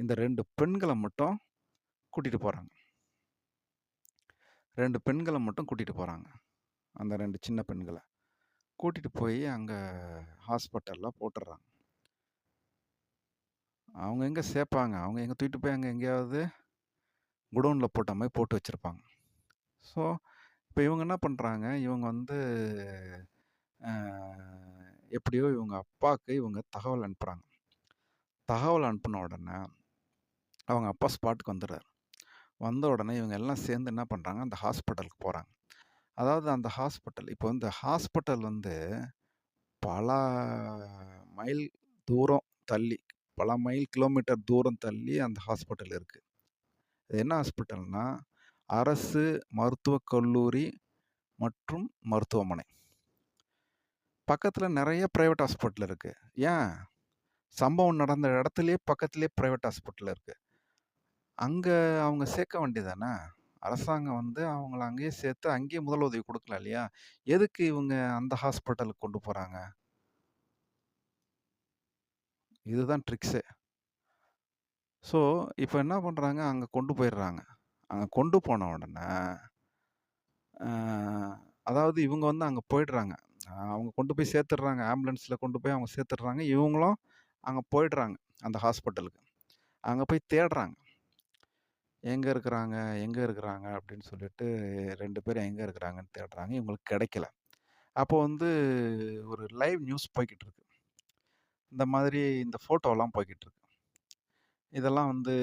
இந்த ரெண்டு பெண்களை மட்டும் கூட்டிகிட்டு போகிறாங்க ரெண்டு பெண்களை மட்டும் கூட்டிகிட்டு போகிறாங்க அந்த ரெண்டு சின்ன பெண்களை. கூட்டிகிட்டு போய் அங்கே ஹாஸ்பிட்டலில் போட்டுடுறாங்க அவங்க எங்கே சேர்ப்பாங்க அவங்க எங்கே தூக்கிட்டு போய் அங்கே எங்கேயாவது குடோனில் போட்ட மாதிரி போட்டு வச்சிருப்பாங்க. ஸோ, இப்போ இவங்க என்ன பண்ணுறாங்க இவங்க வந்து எப்படியோ இவங்க அப்பாக்கு இவங்க தகவல் அனுப்புகிறாங்க தகவல் அனுப்பின உடனே, அவங்க அப்பா ஸ்பாட்டுக்கு வந்துடுறார் வந்த உடனே இவங்க எல்லாம் சேர்ந்து என்ன பண்ணுறாங்க அந்த ஹாஸ்பிட்டலுக்கு போகிறாங்க அதாவது அந்த ஹாஸ்பிட்டல் இப்போ இந்த ஹாஸ்பிட்டல் வந்து பல மைல் தூரம் தள்ளி, பல மைல் கிலோமீட்டர் தூரம் தள்ளி அந்த ஹாஸ்பிட்டல் இருக்குது இது என்ன ஹாஸ்பிட்டல்னா, அரசு மருத்துவக் கல்லூரி மற்றும் மருத்துவமனை. பக்கத்தில் நிறைய ப்ரைவேட் ஹாஸ்பிட்டல் இருக்குது ஏன்? சம்பவம் நடந்த இடத்துலையே பக்கத்துலேயே ப்ரைவேட் ஹாஸ்பிட்டல் இருக்குது அங்கே அவங்க சேர்க்க வேண்டியதானே அரசாங்கம் வந்து அவங்கள அங்கேயே சேர்த்து, அங்கேயே முதலுதவி கொடுக்கலாம் இல்லையா? எதுக்கு இவங்க அந்த ஹாஸ்பிட்டலுக்கு கொண்டு போகிறாங்க இதுதான் ட்ரிக்ஸே. ஸோ, இப்போ என்ன பண்ணுறாங்க அங்கே கொண்டு போயிடுறாங்க அங்கே கொண்டு போன உடனே, அதாவது இவங்க வந்து அங்கே போயிடுறாங்க. அவங்க கொண்டு போய் சேர்த்துடுறாங்க. ஆம்புலன்ஸில் கொண்டு போய் அவங்க சேர்த்துடுறாங்க. இவங்களும் அங்கே போயிடுறாங்க, அந்த ஹாஸ்பிட்டலுக்கு. அங்கே போய் தேடுறாங்க. எங்கே இருக்கிறாங்க, எங்கே இருக்கிறாங்க அப்படின்னு சொல்லிட்டு ரெண்டு பேரும் எங்கே இருக்கிறாங்கன்னு தேடுறாங்க. இவங்களுக்கு கிடைக்கல. அப்போ வந்து ஒரு லைவ் நியூஸ் போய்கிட்டு இருக்கு. இந்த மாதிரி இந்த ஃபோட்டோலாம் போய்கிட்டு இருக்கு. இதெல்லாம் வந்து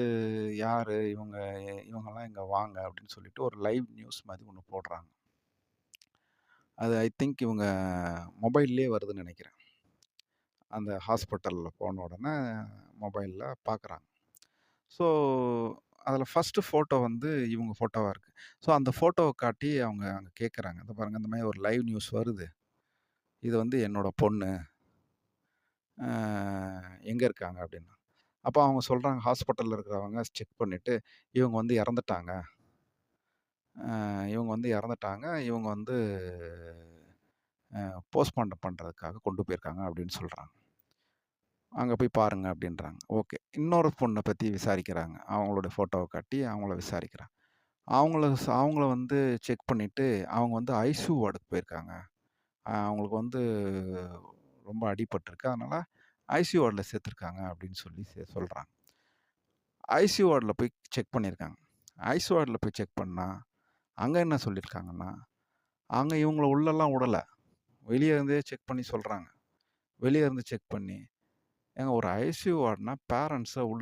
யார் இவங்க இவங்கெல்லாம் இங்கே வாங்க அப்படின்னு சொல்லிட்டு ஒரு லைவ் நியூஸ் மாதிரி ஒன்று போடுறாங்க. அது ஐ திங்க் இவங்க மொபைல்லே வருதுன்னு நினைக்கிறேன் அந்த ஹாஸ்பிட்டலில் போன உடனே மொபைலில் பார்க்குறாங்க. ஸோ, அதில் ஃபஸ்ட்டு ஃபோட்டோ வந்து இவங்க ஃபோட்டோவாக இருக்குது ஸோ, அந்த ஃபோட்டோவை காட்டி அவங்க அங்கே கேட்குறாங்க. "இந்த பாருங்கள் இந்த மாதிரி ஒரு லைவ் நியூஸ் வருது. இது வந்து என்னோட பொண்ணு. எங்கே இருக்காங்க?" அப்படின்னு. அப்போ அவங்க சொல்கிறாங்க ஹாஸ்பிட்டலில் இருக்கிறவங்க செக் பண்ணிவிட்டு "இவங்க வந்து இறந்துட்டாங்க. இவங்க வந்து இறந்துட்டாங்க. இவங்க வந்து போஸ்ட்மார்ட்டம் பண்ணுறதுக்காக கொண்டு போயிருக்காங்க" அப்படின்னு சொல்கிறாங்க அங்கே போய் பாருங்க" அப்படின்றாங்க. ஓகே. இன்னொரு பொண்ணை பற்றி விசாரிக்கிறாங்க. அவங்களோட ஃபோட்டோவை காட்டி அவங்கள விசாரிக்கிறாங்க. அவங்கள அவங்கள வந்து செக் பண்ணிட்டு, அவங்க வந்து ஐசியூ வார்டுக்கு போயிருக்காங்க. அவங்களுக்கு வந்து ரொம்ப அடிபட்டிருக்கு அதனால் ஐசியூ வார்டில் சேர்த்துருக்காங்க அப்படின்னு சொல்லி சே சொல்கிறாங்க ஐசியூ வார்டில் போய் செக் பண்ணியிருக்காங்க. ஐசியூ வார்டில் போய் செக் பண்ணால் அங்கே என்ன சொல்லியிருக்காங்கன்னா, அங்கே இவங்கள உள்ளெல்லாம் விடலை வெளியே இருந்தே செக் பண்ணி சொல்கிறாங்க வெளியே இருந்து செக் பண்ணி, ஏங்க ஒரு ஐசியூ வார்டுனா பேரண்ட்ஸை உள்ள